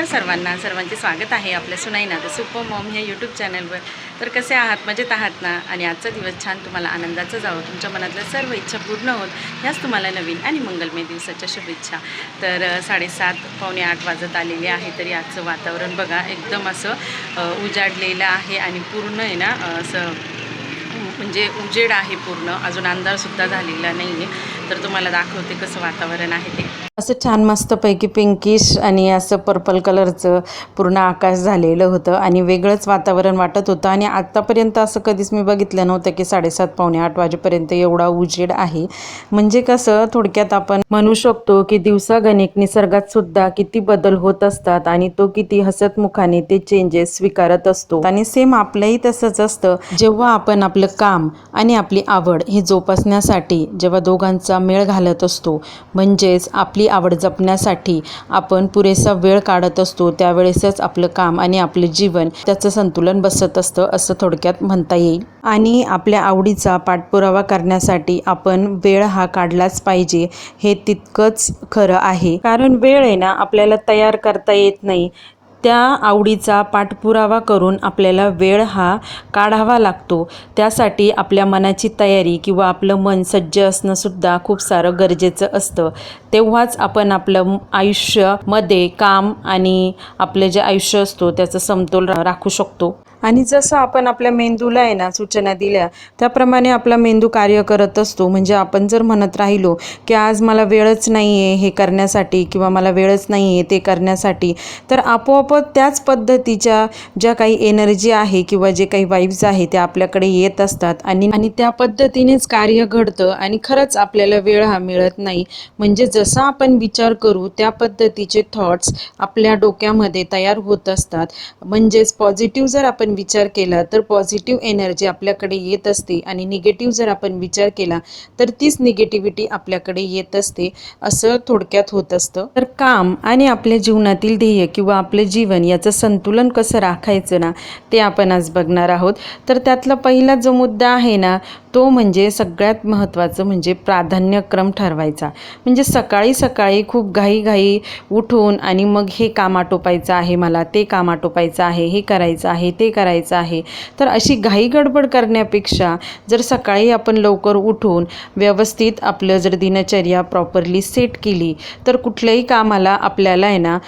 नमस्कार सर्वांना. सर्वांचे स्वागत आहे आपल्या सुनाईना द सुपर मॉम ह्या यूट्यूब चॅनलवर तर कसे आहात? मजेत आहात ना? आणि आजचा दिवस छान तुम्हाला आनंदाचा जावं. तुमच्या मनातल्या सर्व इच्छा पूर्ण होत. ह्याच तुम्हाला नवीन आणि मंगलमय दिवसाच्या शुभेच्छा. तर साडेसात पावणे आठ वाजत आलेले आहे तरी आजचं वातावरण बघा एकदम असं उजाडलेलं आहे आणि पूर्ण आहे ना असं म्हणजे उजेड आहे पूर्ण. अजून अंधारसुद्धा झालेला नाही आहे तर तुम्हाला दाखवते कसं वातावरण आहे ते. असं छान मस्तपैकी पिंकिश आणि असं पर्पल कलरचं पूर्ण आकाश झालेलं होतं आणि वेगळंच वातावरण वाटत होतं. आणि आत्तापर्यंत असं कधीच मी बघितलं नव्हतं की साडेसात पावणे आठ वाजेपर्यंत एवढा उजेड आहे. म्हणजे कसं थोडक्यात आपण म्हणू शकतो की दिवसागणिक निसर्गात सुद्धा किती बदल होत असतात आणि तो किती हसतमुखाने ते चेंजेस स्वीकारत असतो. आणि सेम आपलंही तसंच असतं. जेव्हा आपण आपलं काम आणि आपली आवड हे जोपासण्यासाठी जेव्हा दोघांचा मेळ घालत असतो. म्हणजेच आपली आवड जपण्यासाठी आपण पुरेसा वेळ काढत असतो. त्यावेळेसच आपलं काम आणि आपलं जीवन त्याचं संतुलन बसत असतं असं थोडक्यात म्हणता येईल. आणि आपल्या आवडीचा पाठपुरावा करण्यासाठी आपण वेळ हा काढलाच पाहिजे हे तितकंच खरं आहे. कारण वेळ आहे ना आपल्याला तयार करता येत नाही. त्या आवडीचा पाठपुरावा करून आपल्याला वेळ हा काढावा लागतो. त्यासाठी आपल्या मनाची तयारी किंवा आपलं मन सज्ज असणंसुद्धा खूप सारं गरजेचं असतं. तेव्हाच आपण आपलं आयुष्यामध्ये काम आणि आपलं जे आयुष्य असतो त्याचा समतोल रा- राखू शकतो. आणि जसं आपण आपल्या मेंदूला आहे ना सूचना दिल्या त्याप्रमाणे आपला मेंदू कार्य करत असतो. म्हणजे आपण जर म्हणत राहिलो की आज मला वेळच नाही आहे हे करण्यासाठी किंवा मला वेळच नाही आहे ते करण्यासाठी तर आपोआपच त्याच पद्धतीच्या ज्या काही एनर्जी आहे किंवा जे काही वाईब्स आहे त्या आपल्याकडे येत असतात आणि आणि त्या पद्धतीनेच कार्य घडतं आणि खरंच आपल्याला वेळ हा मिळत नाही. म्हणजे जसा आपण विचार करू त्या पद्धतीचे थॉट्स आपल्या डोक्यामध्ये तयार होत असतात. म्हणजेच पॉझिटिव्ह जर आपण विचार केला तर पॉझिटिव्ह एनर्जी आपल्याकडे येत असते आणि निगेटिव्ह जर आपण विचार केला तर तीच निगेटिव्हिटी आपल्याकडे येत असते असं थोडक्यात होत असतं. तर काम आणि आपल्या जीवनातील ध्येय किंवा आपलं जीवन याचं संतुलन कसं राखायचं ना ते आपण आज बघणार आहोत. तर त्यातला पहिला जो मुद्दा आहे ना तो म्हणजे सगळ्यात महत्त्वाचं म्हणजे प्राधान्यक्रम ठरवायचा. म्हणजे सकाळी सकाळी खूप घाई उठून आणि मग हे काम आटोपायचं आहे मला ते काम आटोपायचं आहे हे करायचं आहे ते करायचं आहे. तर अशी घाई गडबड करण्यापेक्षा जर सकाळी आपण लवकर उठून व्यवस्थित आपलं जर दिनचर्या प्रॉपरली सेट केली तर कुठल्याही कामाला आपल्याला आहे ना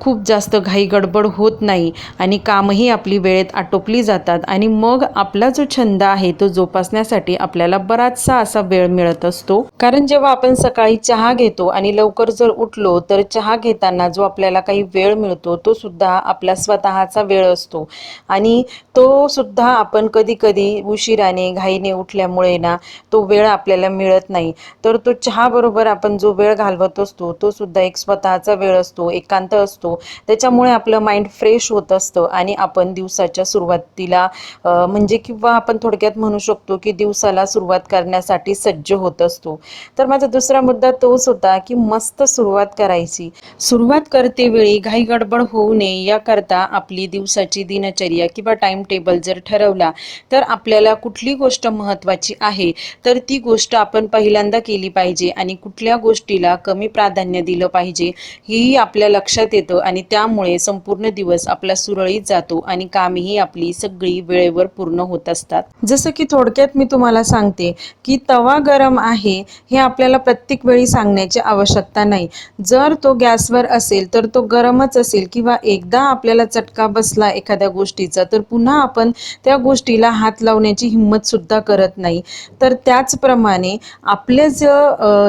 खूप जास्त घाई गडबड होत नाही आणि कामही आपली वेळेत आटोपली जातात आणि मग आपला जो छंद आहे तो जोपासण्यासाठी आपल्याला बराचसा असा वेळ मिळत असतो. कारण जेव्हा आपण सकाळी चहा घेतो आणि लवकर जर उठलो तर चहा घेताना जो आपल्याला काही वेळ मिळतो तो सुद्धा आपला स्वतःचा वेळ असतो. आणि तो सुद्धा आपण कधी कधी उशिराने घाईने उठल्यामुळे ना तो वेळ आपल्याला मिळत नाही. तर तो चहा बरोबर आपण जो वेळ घालवत असतो तो सुद्धा एक स्वतःचा वेळ असतो एकांत असतो. त्याच्यामुळे आपलं माइंड फ्रेश होत असतं आणि आपण दिवसाच्या सुरुवातीला म्हणजे किंवा आपण थोडक्यात म्हणू शकतो की दिवसाला सुरुवात करण्यासाठी सज्ज होत असतो. तर माझा दुसरा मुद्दा तोच होता की मस्त सुरुवात करायची. सुरुवात करते वेळी घाई गडबड होऊ नये याकरता आपली दिवसाची दिनचर्या किंवा टाइम टेबल जर ठरवला तर आपल्याला कुठली गोष्ट महत्त्वाची आहे? तर ती गोष्ट आपण पहिल्यांदा केली पाहिजे आणि कुठल्या गोष्टीला कमी प्राधान्य दिलं पाहिजे हेही आपल्या लक्षात येतं आणि त्यामुळे संपूर्ण दिवस आपला सुरळीत जातो आणि कामही आपली सगळी वेळेवर पूर्ण होत असतात. जसं की थोडक्यात मी तुम्हाला सांगते की तवा गरम आहे हे आपल्याला प्रत्येक वेळी सांगण्याची आवश्यकता नाही. जर तो गॅसवर असेल तर तो गरमच असेल किंवा एकदा आपल्याला चटका बसला एखाद्या गोष्टीचा तर पुन्हा आपण त्या गोष्टीला हात लावण्याची हिंमत सुद्धा करत नाही. तर त्याचप्रमाणे आपले जो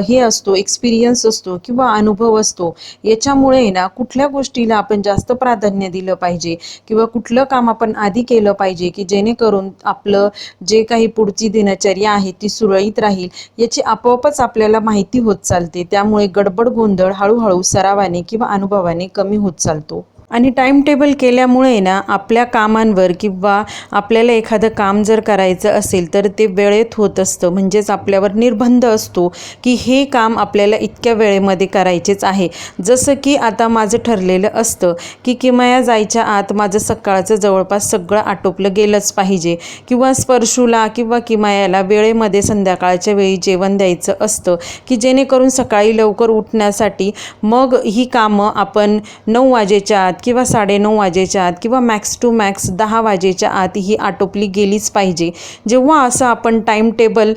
हे असतो एक्सपिरियन्स असतो किंवा अनुभव असतो याच्यामुळे ना कुठल्या गोष्टीला आपण जास्त प्राधान्य दिलं पाहिजे किंवा कुठलं काम आपण आधी केलं पाहिजे की जेणेकरून आपलं जे काही पुढची दिनचर्या आहे ती सुरळीत राहील. याची आपोआपच आपल्याला माहिती होत चालते. त्यामुळे गडबड गोंधळ हळूहळू सरावाने किंवा अनुभवाने कमी होत चालतो. आणि टाईम टेबल केल्यामुळे ना आपल्या कामांवर किंवा आपल्याला एखादं काम जर करायचं असेल तर ते वेळेत होत असतं. म्हणजेच आपल्यावर निर्बंध असतो की हे काम आपल्याला इतक्या वेळेमध्ये करायचेच आहे. जसं की आता माझं ठरलेलं असतं की किमया जायच्या आत माझं सकाळचं जवळपास सगळं आटोपलं गेलंच पाहिजे. किंवा स्पर्शूला किंवा किमायाला वेळेमध्ये संध्याकाळच्या वेळी जेवण द्यायचं असतं की जेणेकरून सकाळी लवकर उठण्यासाठी मग ही कामं आपण नऊ वाजेच्या आत किंवा साडेनऊ वाजेच्या आत किंवा मॅक्स टू मॅक्स दहा वाजेच्या आत ही आटोपली गेलीच पाहिजे. जेव्हा असं आपण टाईम टेबल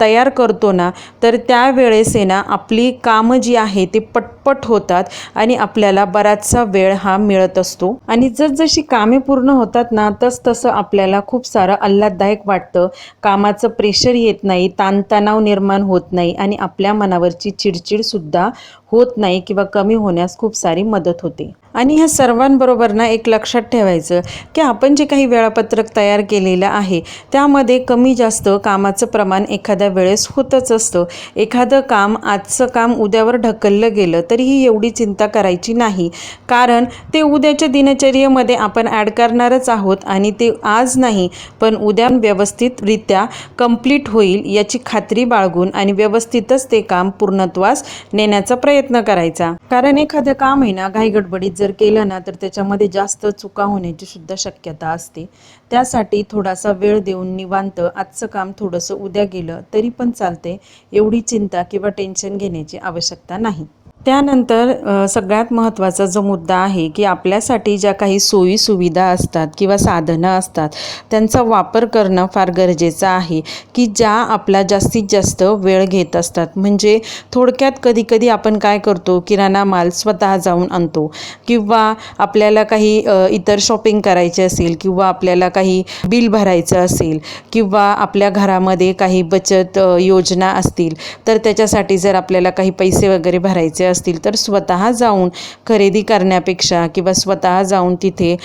तयार करतो ना तर त्यावेळेस आहे ना आपली कामं जी आहे ती पटपट होतात आणि आपल्याला बराचसा वेळ हा मिळत असतो. आणि जसजशी कामे पूर्ण होतात ना तस तसं आपल्याला खूप सारं आल्हाददायक वाटतं. कामाचं प्रेशर येत नाही ताणतणाव निर्माण होत नाही आणि आपल्या मनावरची चिडचिडसुद्धा होत नाही किंवा कमी होण्यास खूप सारी मदत होते. आणि ह्या सर्वांबरोबर ना एक लक्षात ठेवायचं की आपण जे काही वेळापत्रक तयार केलेलं आहे त्यामध्ये कमी जास्त कामाचं प्रमाण एखाद्या वेळेस होतच असतं. एखादं काम आजचं काम उद्यावर ढकललं गेलं तरीही एवढी चिंता करायची नाही. कारण ते उद्याच्या दिनचर्येमध्ये आपण ॲड करणारच आहोत आणि ते आज नाही पण उद्या व्यवस्थितरित्या कंप्लीट होईल याची खात्री बाळगून आणि व्यवस्थितच ते काम पूर्णत्वास नेण्याचा प्रयत्न प्रयत्न करायचा. कारण एखादं काम आहे ना घाईगडबडीत जर केलं ना तर त्याच्यामध्ये जास्त चुका होण्याची सुद्धा शक्यता असते. त्यासाठी थोडासा वेळ देऊन निवांत आजचं काम थोडंसं उद्या गेलं तरी पण चालते एवढी चिंता किंवा टेन्शन घेण्याची आवश्यकता नाही. त्यानंतर सगळ्यात महत्त्वाचा जो मुद्दा आहे की आपल्यासाठी ज्या काही सोयी सुविधा असतात किंवा साधनं असतात त्यांचा वापर करणं फार गरजेचं आहे की ज्या आपला जास्तीत जास्त वेळ घेत असतात. म्हणजे थोडक्यात कधीकधी आपण काय करतो किराणा माल स्वतः जाऊन आणतो किंवा आपल्याला काही इतर शॉपिंग करायचे असेल किंवा आपल्याला काही बिल भरायचं असेल किंवा आपल्या घरामध्ये काही बचत योजना असतील तर त्याच्यासाठी जर आपल्याला काही पैसे वगैरे भरायचे असतील तर स्वतः जाऊन खरेदी करण्यापेक्षा किंवा स्वतः जाऊन तिथे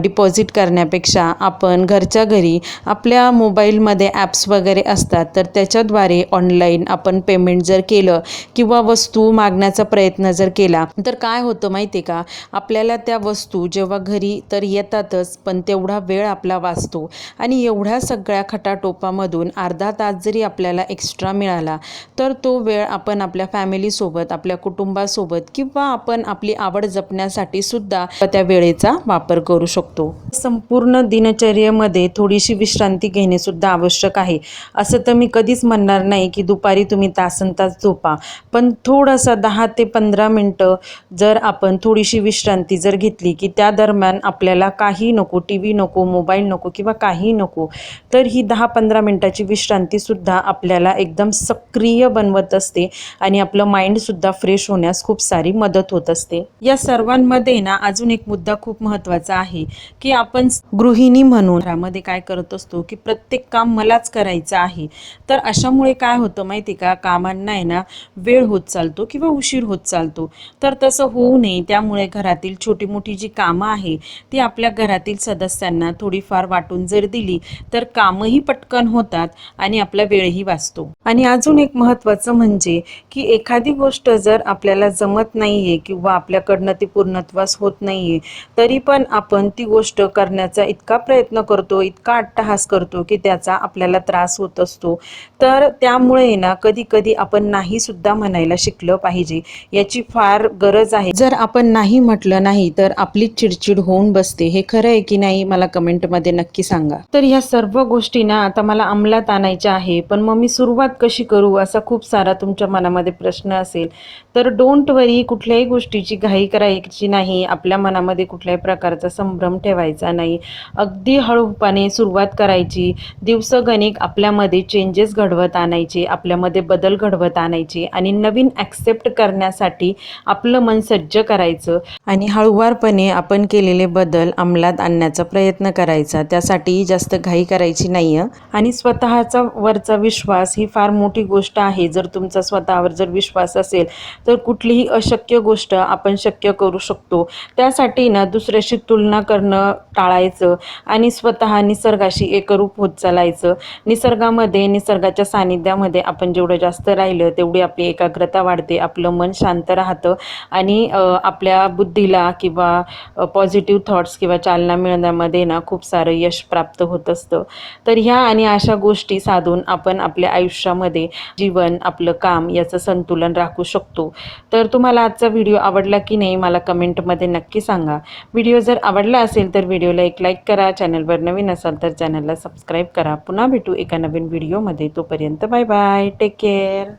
डिपॉझिट करण्यापेक्षा आपण घरच्या घरी आपल्या मोबाईलमध्ये ॲप्स वगैरे असतात तर त्याच्याद्वारे ऑनलाईन आपण पेमेंट जर केलं किंवा वस्तू मागण्याचा प्रयत्न जर केला तर काय होतं माहिती आहे का? आपल्याला त्या वस्तू जेव्हा घरी तर येतातच पण तेवढा वेळ आपला वाचतो आणि एवढ्या सगळ्या खटाटोपामधून अर्धा तास जरी आपल्याला एक्स्ट्रा मिळाला तर तो वेळ आपण आपल्या फॅमिलीसोबत आपल्या कुटुंबासोबत किंवा आपण आपली आवड जपण्यासाठी सुद्धा त्या वेळेचा वापर करू शकतो. संपूर्ण दिनचर्येमध्ये थोडीशी विश्रांती घेणे सुद्धा आवश्यक आहे. असं तर मी कधीच म्हणणार नाही की दुपारी तुम्ही तासन तास झोपा. पण थोडासा दहा ते पंधरा मिनटं जर आपण थोडीशी विश्रांती जर घेतली की त्या दरम्यान आपल्याला काही नको टी व्ही नको मोबाईल नको किंवा काही नको तर ही दहा पंधरा मिनटाची विश्रांतीसुद्धा आपल्याला एकदम सक्रिय बनवत असते आणि आपलं माइंडसुद्धा फ्रेश होण्यास खूप सारी मदत होत असते. या सर्वांमध्ये ना अजून एक मुद्दा खूप महत्त्वाचा आहे की आपण गृहिणी म्हणून घरामध्ये काय करत असतो की प्रत्येक काम मलाच करायचं आहे. तर अशामुळे काय होतं माहिती का? कामांना आहे ना वेळ होत चालतो किंवा उशीर होत चालतो. तर तसं होऊ नये त्यामुळे घरातील छोटी मोठी जी कामं आहे ती आपल्या घरातील सदस्यांना थोडीफार वाटून जर दिली तर कामही पटकन होतात आणि आपला वेळही वाचतो. आणि अजून एक महत्त्वाचं म्हणजे की एखादी गोष्ट जर आपल्याला जमत नाहीये किंवा आपल्याकडनं ती पूर्णत्वास होत नाहीये तरी पण आपण ती गोष्ट करण्याचा इतका प्रयत्न करतो इतका अट्टहास करतो की त्याचा आपल्याला त्रास होत असतो. तर त्यामुळे ना कधी कधी आपण नाही सुद्धा म्हणायला शिकलं पाहिजे. याची फार गरज आहे. जर आपण नाही म्हटलं नाही तर आपली चिडचिड होऊन बसते. हे खरं आहे की नाही मला कमेंटमध्ये नक्की सांगा. तर ह्या सर्व गोष्टी ना आता मला अंमलात आणायच्या आहे. पण मग मी सुरुवात कशी करू असा खूप सारा तुमच्या मनामध्ये प्रश्न असेल. तर डोंट वरी कुठल्याही गोष्टीची घाई करायची नाही. आपल्या मनामध्ये कुठल्याही प्रकारचा संभ्रम ठेवायचा नाही. अगदी हळूपाने सुरुवात करायची. दिवसगणिक आपल्यामध्ये चेंजेस घडवत आणायचे. आपल्यामध्ये बदल घडवत आणायचे. आणि नवीन ॲक्सेप्ट करण्यासाठी आपलं मन सज्ज करायचं. आणि हळूवारपणे आपण केलेले बदल अंमलात आणण्याचा प्रयत्न करायचा. त्यासाठी जास्त घाई करायची नाही आहे आणि स्वतःचा वरचा विश्वास ही फार मोठी गोष्ट आहे. जर तुमचा स्वतःवर जर विश्वास असेल तर कुठलीही अशक्य गोष्ट आपण शक्य करू शकतो. त्यासाठी ना दुसऱ्याशी तुलना करणं टाळायचं आणि स्वतः निसर्गाशी एकरूप होत चालायचं. निसर्गामध्ये निसर्गाच्या सानिध्यामध्ये आपण जेवढं जास्त राहिलं तेवढी आपली एकाग्रता वाढते आपलं मन शांत राहतं आणि आपल्या बुद्धीला किंवा पॉझिटिव्ह थॉट्स किंवा चालना मिळण्यामध्ये ना खूप सारं यश प्राप्त होत असतं. तर ह्या आणि अशा गोष्टी साधून आपण आपल्या आयुष्यामध्ये जीवन आपलं काम याचं संतुलन राखू शकतो. तर तुम्हाला आजचा व्हिडिओ आवडला की नाही मला कमेंटमध्ये नक्की सांगा. व्हिडिओ जर आवडला असेल तर व्हिडिओला एक लाईक करा. चॅनलवर नवीन असाल तर चॅनलला सबस्क्राईब करा. पुन्हा भेटू एका नवीन व्हिडिओमध्ये तोपर्यंत बाय बाय टेक केअर